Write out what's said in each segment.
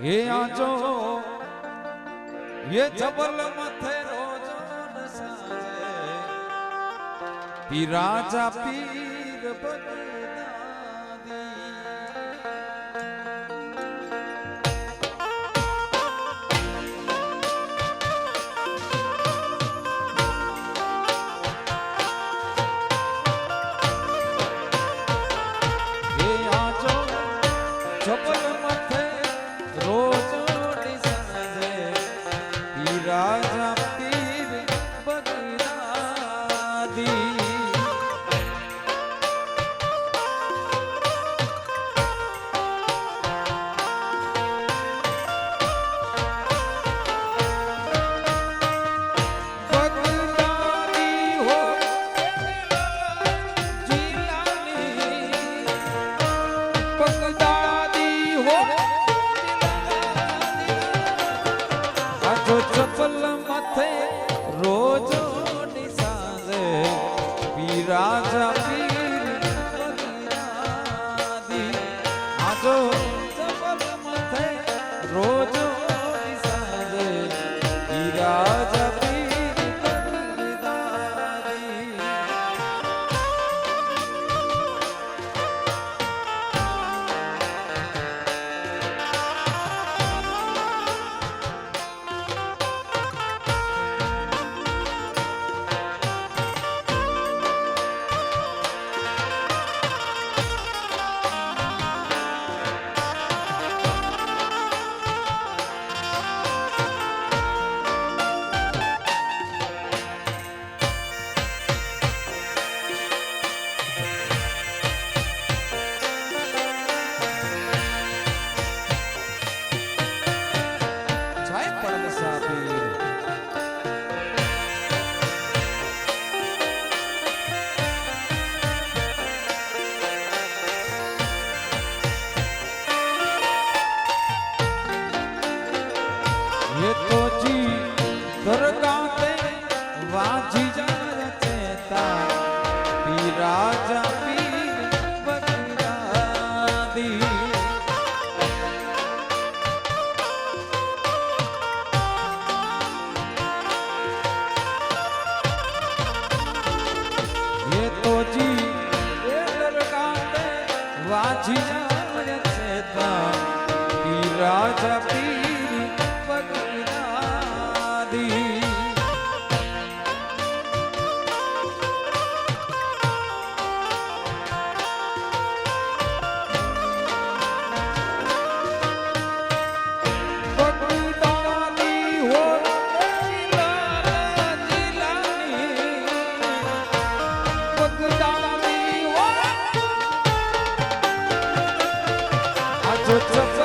હે આજો હે જબલ મથે રોજ સાજે. પી રાજા પીર બગદાદી. Let's, let's,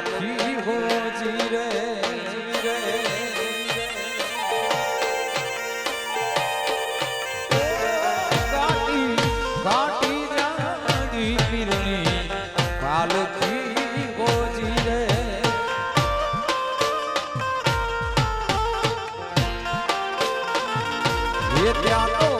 પીરની પાલખી હોજી રે રે ગાડી ગાડી જાડી પીરની પાલખી હોજી રે એ ત્યાં તો